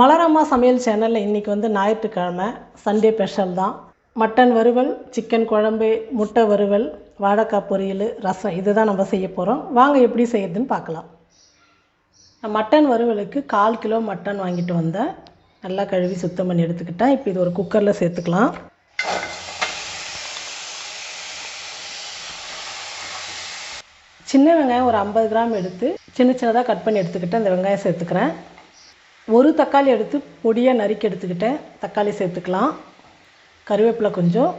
மலரம்மா சமையல் சேனலில் இன்றைக்கி வந்து ஞாயிற்றுக்கிழமை சண்டே ஸ்பெஷல் தான். மட்டன் வறுவல் சிக்கன் குழம்பு முட்டை வறுவல் வாழைக்காய் பொரியல் ரசம் இதுதான் நம்ம செய்ய போகிறோம் வாங்க எப்படி செய்யறதுன்னு பார்க்கலாம். மட்டன் வறுவலுக்கு கால் கிலோ மட்டன் வாங்கிட்டு வந்தேன். நல்லா கழுவி சுத்தம் பண்ணி எடுத்துக்கிட்டேன். இப்போ இது ஒரு குக்கரில் சேர்த்துக்கலாம். சின்ன வெங்காயம் ஒரு ஐம்பது கிராம் எடுத்து சின்ன சின்னதாக கட் பண்ணி எடுத்துக்கிட்டேன் இந்த வெங்காயம் சேர்த்துக்கிறேன். ஒரு தக்காளி எடுத்து பொடியாக நறுக்கி எடுத்துக்கிட்டேன். தக்காளி சேர்த்துக்கலாம். கருவேப்பிலை கொஞ்சம்.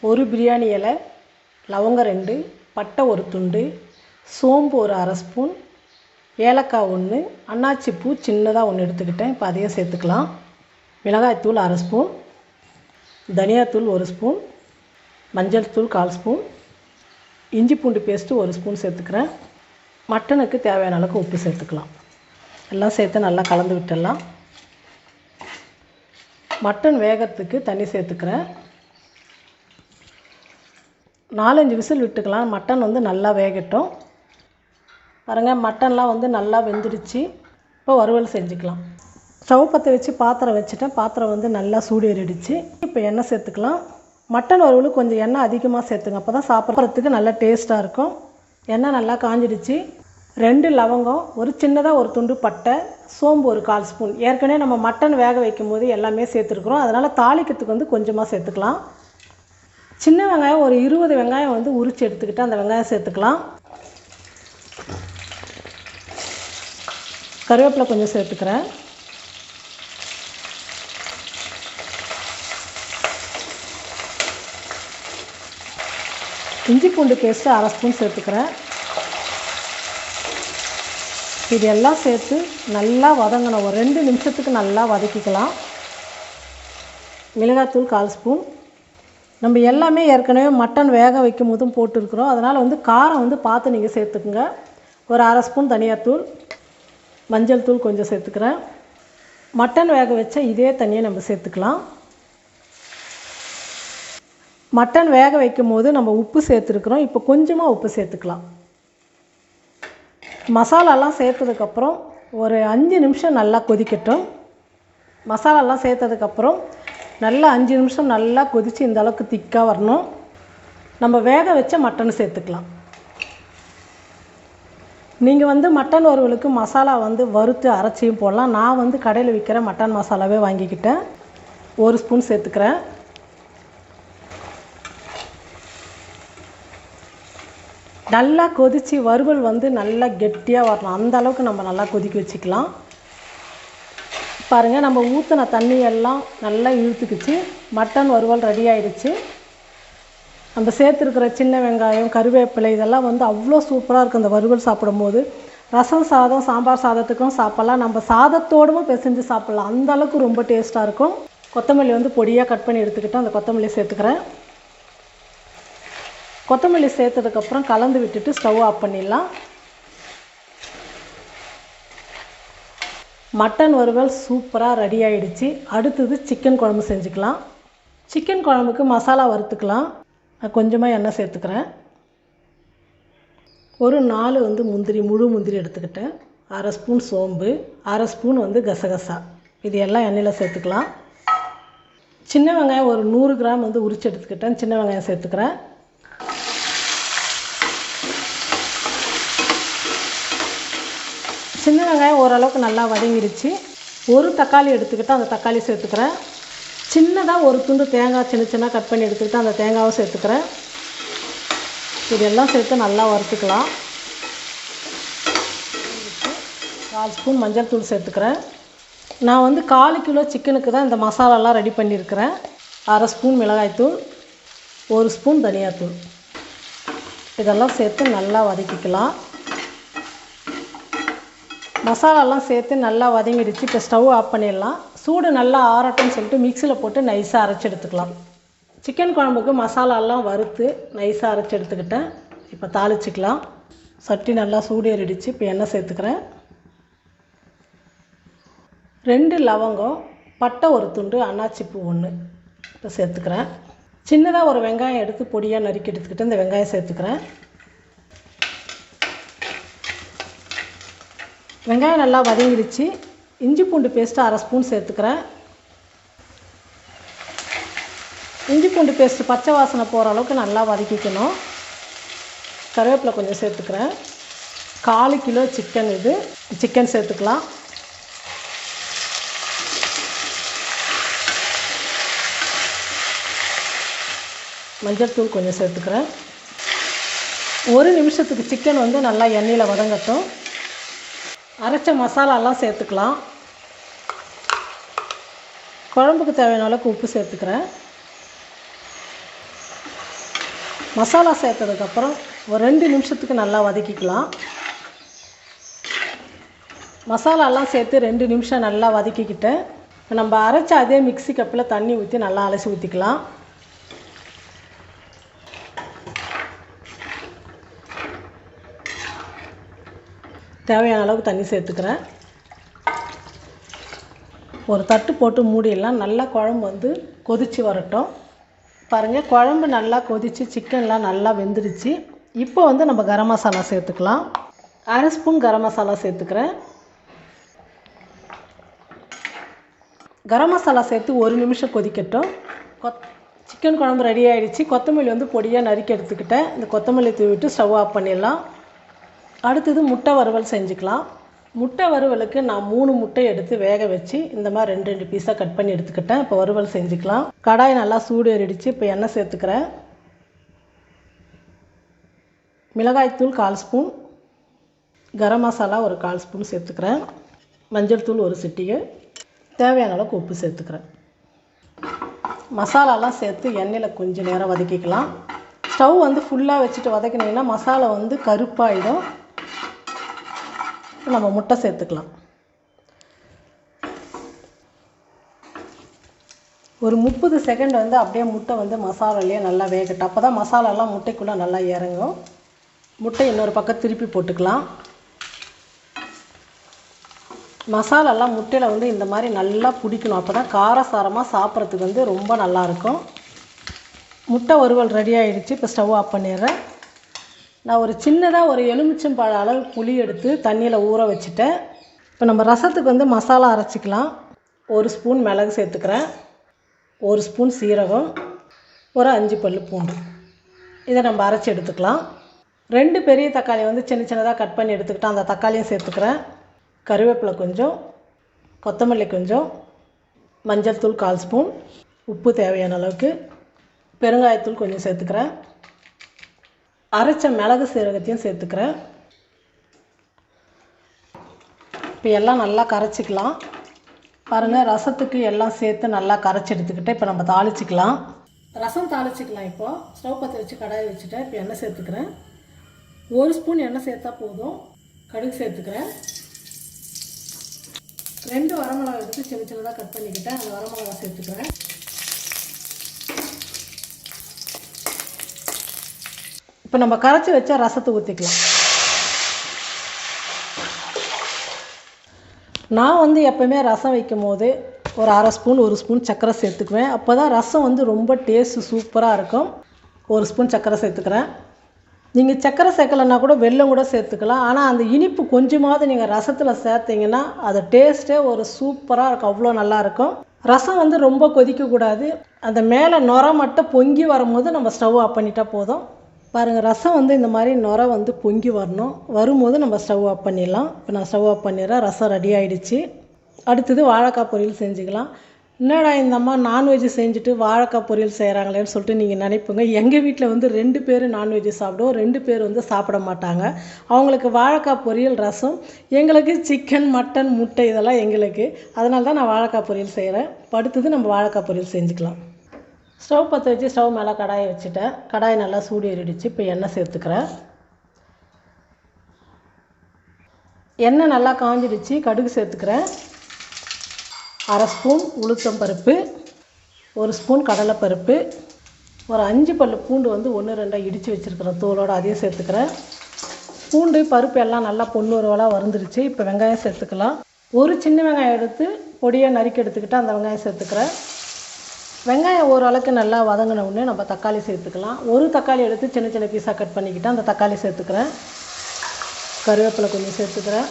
ஒரு பிரியாணி இலை லவங்கம் ரெண்டு பட்டை ஒரு துண்டு சோம்பு ஒரு அரை ஸ்பூன் ஏலக்காய் ஒன்று அன்னாச்சி பூ சின்னதாக ஒன்று எடுத்துக்கிட்டேன். இப்போ அதையும் சேர்த்துக்கலாம். மிளகாய்த்தூள் அரை ஸ்பூன் தனியாத்தூள் ஒரு ஸ்பூன் மஞ்சள் தூள் கால் ஸ்பூன் இஞ்சி பூண்டு பேஸ்ட்டு ஒரு ஸ்பூன் சேர்த்துக்கிறேன். மட்டனுக்கு தேவையான அளவுக்கு உப்பு சேர்த்துக்கலாம். எல்லாம் சேர்த்து நல்லா கலந்து விட்டுடலாம். மட்டன் வேகத்துக்கு தண்ணி சேர்த்துக்கிறேன். நாலஞ்சு விசில் விட்டுக்கலாம். மட்டன் வந்து நல்லா வேகட்டும். பாருங்கள் மட்டன்லாம் வந்து நல்லா வெந்துடுச்சு. இப்போ வறுவல் செஞ்சுக்கலாம். ஸ்டவ் பற்ற வச்சு பாத்திரம் வச்சுட்டேன். பாத்திரம் வந்து நல்லா சூடு ஏறிடுச்சு இப்போ எண்ணெய் சேர்த்துக்கலாம். மட்டன் வறுவல் கொஞ்சம் எண்ணெய் அதிகமாக சேர்த்துங்க. அப்போ தான் சாப்பிட்றதுக்கு நல்லா டேஸ்ட்டாக இருக்கும். எண்ணெய் நல்லா காஞ்சிடுச்சு. ரெண்டு லவங்கம் ஒரு சின்னதாக ஒரு துண்டு பட்டை சோம்பு ஒரு கால் ஸ்பூன். ஏற்கனவே நம்ம மட்டன் வேக வைக்கும் போது எல்லாமே சேர்த்துருக்குறோம். அதனால் தாளிக்கிறதுக்கு வந்து கொஞ்சமாக சேர்த்துக்கலாம். சின்ன வெங்காயம் ஒரு இருபது வெங்காயம் வந்து உரித்து எடுத்துக்கிட்டு அந்த வெங்காயம் சேர்த்துக்கலாம். கருவேப்பிலை கொஞ்சம் சேர்த்துக்கிறேன். இஞ்சி பூண்டு பேஸ்ட்டு அரை ஸ்பூன் சேர்த்துக்கிறேன். இது எல்லாம் சேர்த்து நல்லா வதங்கணும். ஒரு ரெண்டு நிமிஷத்துக்கு நல்லா வதக்கிக்கலாம். மிளகாத்தூள் கால் ஸ்பூன். நம்ம எல்லாமே ஏற்கனவே மட்டன் வேக வைக்கும் போதும் போட்டுருக்குறோம். அதனால் வந்து காரம் வந்து பார்த்து நீங்கள் சேர்த்துக்குங்க. ஒரு அரை ஸ்பூன் தனியாத்தூள். மஞ்சள் தூள் கொஞ்சம் சேர்த்துக்கிறேன். மட்டன் வேக வச்ச இதே தண்ணியை நம்ம சேர்த்துக்கலாம். மட்டன் வேக வைக்கும் போது நம்ம உப்பு சேர்த்துருக்குறோம். இப்போ கொஞ்சமாக உப்பு சேர்த்துக்கலாம். மசாலாலாம் சேர்த்ததுக்கப்புறம் ஒரு அஞ்சு நிமிஷம் நல்லா கொதிக்கட்டும். மசாலாலாம் சேர்த்ததுக்கப்புறம் நல்லா அஞ்சு நிமிஷம் நல்லா கொதித்து இந்த அளவுக்கு திக்காக வரணும். நம்ம வேக வச்ச மட்டன் சேர்த்துக்கலாம். நீங்கள் வந்து மட்டன் வறுவலுக்கு மசாலா வந்து வறுத்து அரைச்சியும் போடலாம். நான் வந்து கடையில் விற்கிற மட்டன் மசாலாவே வாங்கிக்கிட்டேன். ஒரு ஸ்பூன் சேர்த்துக்கிறேன். நல்லா கொதித்து வறுவல் வந்து நல்லா கெட்டியாக வரணும். அந்த அளவுக்கு நம்ம நல்லா கொதிக்க வச்சுக்கலாம். பாருங்கள் நம்ம ஊற்றின தண்ணி எல்லாம் நல்லா இழுத்துக்குச்சு. மட்டன் வறுவல் ரெடி ஆயிடுச்சு. நம்ம சேர்த்துருக்கிற சின்ன வெங்காயம் கருவேப்பிலை இதெல்லாம் வந்து அவ்வளோ சூப்பராக இருக்கும் இந்த வறுவல் சாப்பிடும்போது. ரசம் சாதம் சாம்பார் சாதத்துக்கும் சாப்பிட்லாம். நம்ம சாதத்தோடவும் பிசைஞ்சு சாப்பிட்லாம். அந்த அளவுக்கு ரொம்ப டேஸ்ட்டாக இருக்கும். கொத்தமல்லி வந்து பொடியாக கட் பண்ணி எடுத்துக்கிட்டு அந்த கொத்தமல்லி சேர்த்துக்கிறேன். கொத்தமல்லி சேர்த்ததுக்கப்புறம் கலந்து விட்டுட்டு ஸ்டவ் ஆஃப் பண்ணிடலாம். மட்டன் வறுவல் சூப்பராக ரெடி ஆகிடுச்சு அடுத்தது சிக்கன் குழம்பு செஞ்சுக்கலாம். சிக்கன் குழம்புக்கு மசாலா வறுத்துக்கலாம். நான் கொஞ்சமாக எண்ணெய் சேர்த்துக்கிறேன். ஒரு நாலு வந்து முந்திரி முழு முந்திரி எடுத்துக்கிட்டேன். அரை ஸ்பூன் சோம்பு அரை ஸ்பூன் வந்து கசகசா. இது எல்லாம் எண்ணெயில் சேர்த்துக்கலாம். சின்ன வெங்காயம் ஒரு நூறு கிராம் வந்து உரிச்சு எடுத்துக்கிட்டேன். சின்ன வெங்காயம் சேர்த்துக்கிறேன் சின்ன வெங்காயம் ஓரளவுக்கு நல்லா வதங்கிருச்சு. ஒரு தக்காளி எடுத்துக்கிட்டு அந்த தக்காளி சேர்த்துக்கிறேன். சின்னதாக ஒரு துண்டு தேங்காய் சின்ன சின்ன கட் பண்ணி எடுத்துக்கிட்டு அந்த தேங்காவை சேர்த்துக்கிறேன். இதெல்லாம் சேர்த்து நல்லா வறுத்துக்கலாம். கால் ஸ்பூன் மஞ்சள் தூள் சேர்த்துக்கிறேன். நான் வந்து கால் கிலோ சிக்கனுக்கு தான் இந்த மசாலாலாம் ரெடி பண்ணியிருக்கிறேன். அரை ஸ்பூன் மிளகாய்த்தூள் ஒரு ஸ்பூன் தனியாத்தூள். இதெல்லாம் சேர்த்து நல்லா வதக்கிக்கலாம். மசாலாலாம் சேர்த்து நல்லா வதங்கிடுச்சு. இப்போ ஸ்டவ் ஆஃப் பண்ணிடலாம். சூடு நல்லா ஆறட்டும்னு சொல்லிட்டு மிக்சியில் போட்டு நைஸாக அரைச்சி எடுத்துக்கலாம். சிக்கன் குழம்புக்கு மசாலாலாம் வறுத்து நைஸாக அரைச்சி எடுத்துக்கிட்டேன். இப்போ தாளிச்சிக்கலாம். சட்டி நல்லா சூடு ஏறிடுச்சு இப்போ எண்ணெய் சேர்த்துக்கிறேன். ரெண்டு லவங்கம் பட்டை ஒரு துண்டு அன்னாச்சிப்பூ ஒன்று இப்போ சேர்த்துக்கிறேன். சின்னதாக ஒரு வெங்காயம் எடுத்து பொடியாக நறுக்கி எடுத்துக்கிட்டு இந்த வெங்காயம் சேர்த்துக்கிறேன். வெங்காயம் நல்லா வதங்கிடுச்சு. இஞ்சி பூண்டு பேஸ்ட்டு அரை ஸ்பூன் சேர்த்துக்கிறேன். இஞ்சி பூண்டு பேஸ்ட்டு பச்சை வாசனை போகிற அளவுக்கு நல்லா வதக்கிக்கணும். கருவேப்பிலை கொஞ்சம் சேர்த்துக்கிறேன். காலு கிலோ சிக்கன் இது. சிக்கன் சேர்த்துக்கலாம். மஞ்சள் தூள் கொஞ்சம் சேர்த்துக்கிறேன். ஒரு நிமிஷத்துக்கு சிக்கன் வந்து நல்லா எண்ணெயில் வதங்கட்டும். அரைச்ச மசாலாலாம் சேர்த்துக்கலாம். குழம்புக்கு தேவையான அளவுக்கு உப்பு சேர்த்துக்கிறேன். மசாலா சேர்த்ததுக்கப்புறம் ஒரு ரெண்டு நிமிஷத்துக்கு நல்லா வதக்கிக்கலாம். மசாலாலாம் சேர்த்து ரெண்டு நிமிஷம் நல்லா வதக்கிக்கிட்டேன் இப்போ நம்ம அரைச்ச அதே மிக்ஸி கப்பில் தண்ணி ஊற்றி நல்லா அலசி ஊற்றிக்கலாம். தேவையான அளவுக்கு தண்ணி சேர்த்துக்கிறேன். ஒரு தட்டு போட்டு மூடிடலாம். நல்லா குழம்பு வந்து கொதித்து வரட்டும். பாருங்கள் குழம்பு நல்லா கொதித்து சிக்கன்லாம் நல்லா வெந்துடுச்சு இப்போ வந்து நம்ம கரம் மசாலா சேர்த்துக்கலாம். அரை ஸ்பூன் கரம் மசாலா சேர்த்துக்கிறேன். கரம் மசாலா சேர்த்து ஒரு நிமிஷம் கொதிக்கட்டும். கொத் சிக்கன் குழம்பு ரெடி ஆகிடுச்சு கொத்தமல்லி வந்து பொடியாக நறுக்கி எடுத்துக்கிட்டேன். இந்த கொத்தமல்லி தூவிட்டு ஸ்டவ் ஆஃப் பண்ணிடலாம். அடுத்தது முட்டை வறுவல் செஞ்சுக்கலாம். முட்டை வறுவலுக்கு நான் மூணு முட்டை எடுத்து வேக வச்சு இந்த மாதிரி ரெண்டு ரெண்டு பீஸாக கட் பண்ணி எடுத்துக்கிட்டேன். இப்போ வறுவல் செஞ்சுக்கலாம். கடாய் நல்லா சூடு ஏறிடுச்சு. இப்போ எண்ணெய் சேர்த்துக்கிறேன். மிளகாய்த்தூள் கால் ஸ்பூன். கரம் மசாலா ஒரு கால் ஸ்பூன் சேர்த்துக்கிறேன். மஞ்சள் தூள் ஒரு சிட்டிகை. தேவையான அளவுக்கு உப்பு சேர்த்துக்கிறேன். மசாலாலாம் சேர்த்து எண்ணெயில் கொஞ்சம் நேரம் வதக்கிக்கலாம். ஸ்டவ் வந்து ஃபுல்லாக வச்சுட்டு வதக்கினீங்கன்னா மசாலா வந்து கருப்பாயிடும். நம்ம முட்டை சேர்த்துக்கலாம். ஒரு முப்பது செகண்ட் வந்து அப்படியே முட்டை வந்து மசாலாலேயே நல்லா வேகட்டும். அப்போ தான் மசாலாலாம் முட்டைக்குள்ளே நல்லா இறங்கும். முட்டை இன்னொரு பக்கம் திருப்பி போட்டுக்கலாம். மசாலாலாம் முட்டையில் வந்து இந்த மாதிரி நல்லா பிடிக்கணும். அப்போ தான் காரசாரமாக சாப்பிட்றதுக்கு வந்து ரொம்ப நல்லாயிருக்கும் முட்டை வறுவல் ரெடி ஆகிடுச்சு இப்போ ஸ்டவ் ஆஃப் பண்ணிடுறேன். நான் ஒரு சின்னதாக ஒரு எலுமிச்சம்பழ அளவு புளி எடுத்து தண்ணியில் ஊற வச்சுட்டேன். இப்போ நம்ம ரசத்துக்கு வந்து மசாலா அரைச்சிக்கலாம். ஒரு ஸ்பூன் மிளகு சேர்த்துக்கிறேன். ஒரு ஸ்பூன் சீரகம். ஒரு அஞ்சு பல் பூண்டு. இதை நம்ம அரைச்சி எடுத்துக்கலாம். ரெண்டு பெரிய தக்காளி வந்து சின்ன சின்னதாக கட் பண்ணி எடுத்துக்கிட்டேன் அந்த தக்காளியும் சேர்த்துக்கிறேன். கருவேப்பிலை கொஞ்சம். கொத்தமல்லி கொஞ்சம். மஞ்சள் தூள் கால் ஸ்பூன். உப்பு தேவையான அளவுக்கு. பெருங்காயத்தூள் கொஞ்சம் சேர்த்துக்கிறேன். அரைச்ச மிளகு சீரகத்தையும் சேர்த்துக்கிறேன். இப்போ எல்லாம் நல்லா கரைச்சிக்கலாம். பாருங்கள் ரசத்துக்கு எல்லாம் சேர்த்து நல்லா கரைச்சி எடுத்துக்கிட்டு இப்போ நம்ம தாளிச்சிக்கலாம். ரசம் தாளிச்சிக்கலாம் இப்போ. ஸ்டவ் பற்ற வச்சு கடாயை வச்சுட்டேன் இப்போ எண்ணெய் சேர்த்துக்கிறேன். ஒரு ஸ்பூன் எண்ணெய் சேர்த்தா போதும். கடுகு சேர்த்துக்கிறேன். ரெண்டு வரமிளகா எடுத்து சின்ன சின்னதாக கட் பண்ணிக்கிட்டேன் அந்த வரமிளகா சேர்த்துக்கிறேன். இப்போ நம்ம கரைச்சி வச்ச ரசத்தை ஊற்றிக்கலாம் நான் வந்து எப்போவுமே ரசம் வைக்கும் போது ஒரு அரை ஸ்பூன் ஒரு ஸ்பூன் சர்க்கரை சேர்த்துக்குவேன். அப்போ தான் ரசம் வந்து ரொம்ப டேஸ்ட்டு சூப்பராக இருக்கும். ஒரு ஸ்பூன் சர்க்கரை சேர்த்துக்கிறேன். நீங்கள் சர்க்கரை சேர்க்கலைன்னா கூட வெல்லம் கூட சேர்த்துக்கலாம். ஆனால் அந்த இனிப்பு கொஞ்சமாவது நீங்கள் ரசத்தில் சேர்த்தீங்கன்னா அது டேஸ்ட்டே ஒரு சூப்பராக இருக்கும். அவ்வளோ நல்லாயிருக்கும் ரசம் வந்து ரொம்ப கொதிக்கக்கூடாது. அந்த மேலே நுர மட்டும் பொங்கி வரும்போது நம்ம ஸ்டவ் ஆஃப் பண்ணிட்டா போதும். பாருங்கள் ரசம் வந்து இந்த மாதிரி நுர வந்து பொங்கி வரணும். வரும்போது நம்ம ஸ்டவ் ஆஃப் பண்ணிடலாம். இப்போ நான் ஸ்டவ் ஆஃப் பண்ணிடுறேன். ரசம் ரெடி ஆகிடுச்சு அடுத்தது வாழைக்காய் பொரியல் செஞ்சுக்கலாம். என்னடா இந்த அம்மா நான்வெஜ் செஞ்சுட்டு வாழைக்காய் பொரியல் செய்கிறாங்களேன்னு சொல்லிட்டு நீங்கள் நினைப்பீங்க. எங்கள் வீட்டில் வந்து ரெண்டு பேர் நான்வெஜ் சாப்பிடுவோம். ரெண்டு பேர் வந்து சாப்பிட மாட்டாங்க. அவங்களுக்கு வாழைக்காய் பொரியல் ரசம் எங்களுக்கு சிக்கன் மட்டன் முட்டை இதெல்லாம் எங்களுக்கு. அதனால தான் நான் வாழைக்காய் பொரியல் செய்கிறேன் அடுத்தது நம்ம வாழைக்காய் பொரியல் செஞ்சுக்கலாம். ஸ்டவ் பற்ற வச்சு ஸ்டவ் மேலே கடாயை வச்சுட்டேன். கடாய் நல்லா சூடு ஏறிடுச்சு. இப்போ எண்ணெய் சேர்த்துக்கிறேன். எண்ணெய் நல்லா காஞ்சிடுச்சு. கடுகு சேர்த்துக்கிறேன். அரை ஸ்பூன் உளுத்தம் பருப்பு ஒரு ஸ்பூன் கடலைப்பருப்பு ஒரு அஞ்சு பல் பூண்டு வந்து ஒன்று ரெண்டாக இடித்து வச்சுருக்கிறேன் தோலோடு அதையும் சேர்த்துக்கிறேன். பூண்டு பருப்பு எல்லாம் நல்லா பொன்னுருவலாக வறுந்துருச்சு. இப்போ வெங்காயம் சேர்த்துக்கலாம். ஒரு சின்ன வெங்காயம் எடுத்து பொடியாக நறுக்கி எடுத்துக்கிட்டு அந்த வெங்காயம் சேர்த்துக்கிறேன். வெங்காயம் ஓரளவுக்கு நல்லா வதங்கின உடனே நம்ம தக்காளி சேர்த்துக்கலாம். ஒரு தக்காளி எடுத்து சின்ன சின்ன பீஸாக கட் பண்ணிக்கிட்டு அந்த தக்காளி சேர்த்துக்கிறேன். கருவேப்பிலை கொஞ்சம் சேர்த்துக்கிறேன்.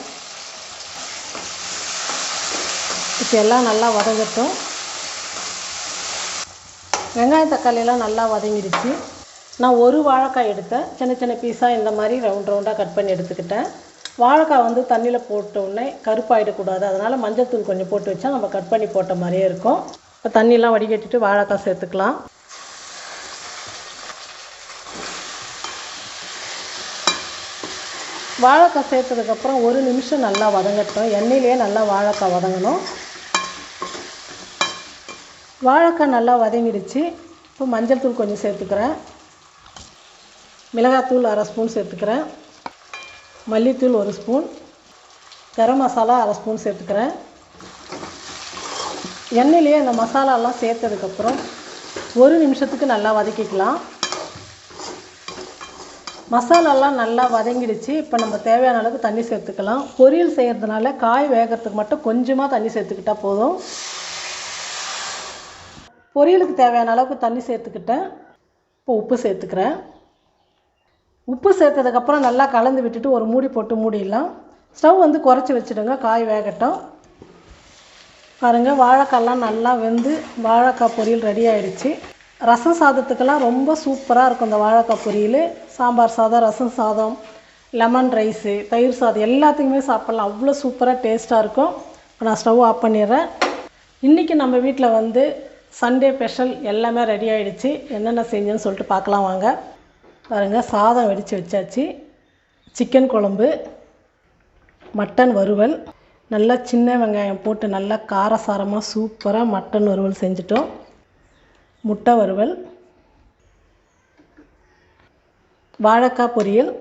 எல்லாம் நல்லா வதங்கட்டும். வெங்காய தக்காளியெல்லாம் நல்லா வதங்கிடுச்சு. நான் ஒரு வாழைக்காய் எடுத்தேன். சின்ன சின்ன பீஸாக இந்த மாதிரி ரவுண்ட் ரவுண்டாக கட் பண்ணி எடுத்துக்கிட்டேன். வாழைக்காய் வந்து தண்ணியில் போட்ட உடனே கருப்பாயிடக்கூடாது. அதனால் மஞ்சள் தூள் கொஞ்சம் போட்டு வச்சா நம்ம கட் பண்ணி போட்ட மாதிரியே இருக்கும். இப்போ தண்ணியெலாம் வடிகட்டிட்டு வாழைக்காய் சேர்த்துக்கலாம். வாழைக்காய் சேர்த்ததுக்கப்புறம் ஒரு நிமிஷம் நல்லா வதங்கட்டும். எண்ணெயிலேயே நல்லா வாழைக்காய் வதங்கணும். வாழைக்காய் நல்லா வதங்கிடுச்சு. இப்போ மஞ்சள் தூள் கொஞ்சம் சேர்த்துக்கிறேன். மிளகாத்தூள் அரை ஸ்பூன் சேர்த்துக்கிறேன். மல்லித்தூள் ஒரு ஸ்பூன். கரம் மசாலா அரை ஸ்பூன் சேர்த்துக்கிறேன். எண்ணெயிலேயே அந்த மசாலாலாம் சேர்த்ததுக்கப்புறம் ஒரு நிமிஷத்துக்கு நல்லா வதக்கிக்கலாம். மசாலாலாம் நல்லா வதங்கிடுச்சு. இப்போ நம்ம தேவையான அளவுக்கு தண்ணி சேர்த்துக்கலாம். பொரியல் செய்கிறதுனால காய் வேகிறதுக்கு மட்டும் கொஞ்சமாக தண்ணி சேர்த்துக்கிட்டா போதும். பொரியலுக்கு தேவையான அளவுக்கு தண்ணி சேர்த்துக்கிட்டேன். இப்போ உப்பு சேர்த்துக்கிறேன். உப்பு சேர்த்ததுக்கப்புறம் நல்லா கலந்து விட்டுட்டு ஒரு மூடி போட்டு மூடிடலாம். ஸ்டவ் வந்து குறைச்சி வச்சுடுங்க. காய் வேகட்டும். பாருங்கள் வாழைக்காய்லாம் நல்லா வெந்து வாழைக்காய் பொரியல் ரெடி ஆயிடுச்சு. ரசம் சாதத்துக்கெல்லாம் ரொம்ப சூப்பராக இருக்கும் இந்த வாழைக்காய் பொரியல். சாம்பார் சாதம் ரசம் சாதம் லெமன் ரைஸு தயிர் சாதம் எல்லாத்துக்குமே சாப்பிட்லாம். அவ்வளோ சூப்பராக டேஸ்ட்டாக இருக்கும். இப்போ நான் ஸ்டவ் ஆஃப் பண்ணிடுறேன். இன்றைக்கி நம்ம வீட்டில் வந்து சண்டே ஸ்பெஷல் எல்லாமே ரெடி ஆகிடுச்சு என்னென்ன செஞ்சேன்னு சொல்லிட்டு பார்க்கலாம் வாங்க. பாருங்கள் சாதம் வெடித்து வச்சாச்சு. சிக்கன் குழம்பு மட்டன் வறுவல். நல்லா சின்ன வெங்காயம் போட்டு நல்லா காரசாரமாக சூப்பராக மட்டன் வறுவல் செஞ்சிட்டோம். முட்டை வறுவல். வாழைக்காய் பொரியல்.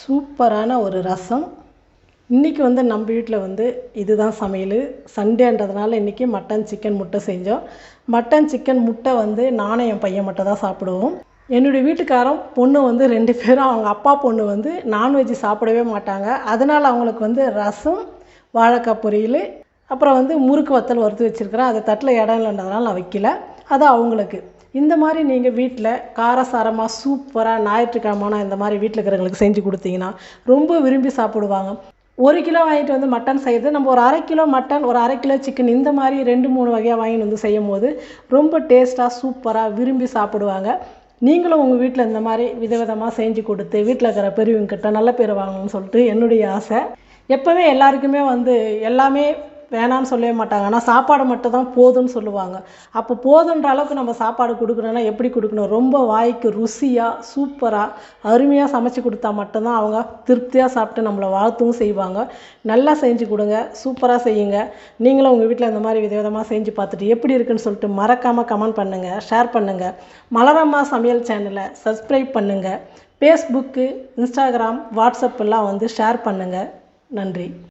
சூப்பரான ஒரு ரசம். இன்றைக்கி வந்து நம்ம வீட்டில் வந்து இதுதான் சமையல். சண்டேன்றதுனால இன்றைக்கி மட்டன் சிக்கன் முட்டை செஞ்சோம். மட்டன் சிக்கன் முட்டை வந்து நானும் என் பையன் மட்டும் தான் சாப்பிடுவோம். என்னுடைய வீட்டுக்காரம் பொண்ணு வந்து ரெண்டு பேரும் அவங்க அப்பா பொண்ணு வந்து நான்வெஜ் சாப்பிடவே மாட்டாங்க. அதனால் அவங்களுக்கு வந்து ரசம் வாழைக்காய் பொரியல் அப்புறம் வந்து முறுக்கு வத்தல் வறுத்து வச்சுருக்கிறேன். அது தட்டில் இடம் இல்லைன்றதுனால நான் வைக்கல. அது அவங்களுக்கு. இந்த மாதிரி நீங்கள் வீட்டில் காரசாரமாக சூப்பராக ஞாயிற்றுக்கிழமான இந்த மாதிரி வீட்டில் இருக்கிறவங்களுக்கு செஞ்சு கொடுத்தீங்கன்னா ரொம்ப விரும்பி சாப்பிடுவாங்க. ஒரு கிலோ வாங்கிட்டு வந்து மட்டன் செய்கிறது நம்ம ஒரு அரை கிலோ மட்டன் ஒரு அரை கிலோ சிக்கன் இந்த மாதிரி ரெண்டு மூணு வகையாக வாங்கிட்டு வந்து செய்யும் போது ரொம்ப டேஸ்ட்டாக சூப்பராக விரும்பி சாப்பிடுவாங்க. நீங்களும் உங்கள் வீட்டில் இந்த மாதிரி விதவிதமாக செஞ்சு கொடுத்து வீட்டில் இருக்கிற பெரியவங்கிட்ட நல்ல பேர் வாங்கணும்னு சொல்லிட்டு என்னுடைய ஆசை. எப்போவுமே எல்லாருக்குமே வந்து எல்லாமே வேணான்னு சொல்லவே மாட்டாங்க. ஆனால் சாப்பாடு மட்டும் தான் போதும்னு சொல்லுவாங்க. அப்போ போதுன்ற அளவுக்கு நம்ம சாப்பாடு கொடுக்கணுன்னா எப்படி கொடுக்கணும்? ரொம்ப வாய்க்கு ருசியாக சூப்பராக அருமையாக சமைச்சு கொடுத்தா மட்டும்தான் அவங்க திருப்தியாக சாப்பிட்டு நம்மளை வாழ்த்தவும் செய்வாங்க. நல்லா செஞ்சு கொடுங்க. சூப்பராக செய்யுங்க. நீங்களும் உங்கள் வீட்டில் இந்த மாதிரி விதவிதமாக செஞ்சு பார்த்துட்டு எப்படி இருக்குன்னு சொல்லிட்டு மறக்காமல் கமெண்ட் பண்ணுங்கள் ஷேர் பண்ணுங்கள் மலரம்மா சமையல் சேனலை சப்ஸ்கிரைப் பண்ணுங்கள் ஃபேஸ்புக்கு இன்ஸ்டாகிராம் வாட்ஸ்அப்பெல்லாம் வந்து ஷேர் பண்ணுங்கள் நன்றி.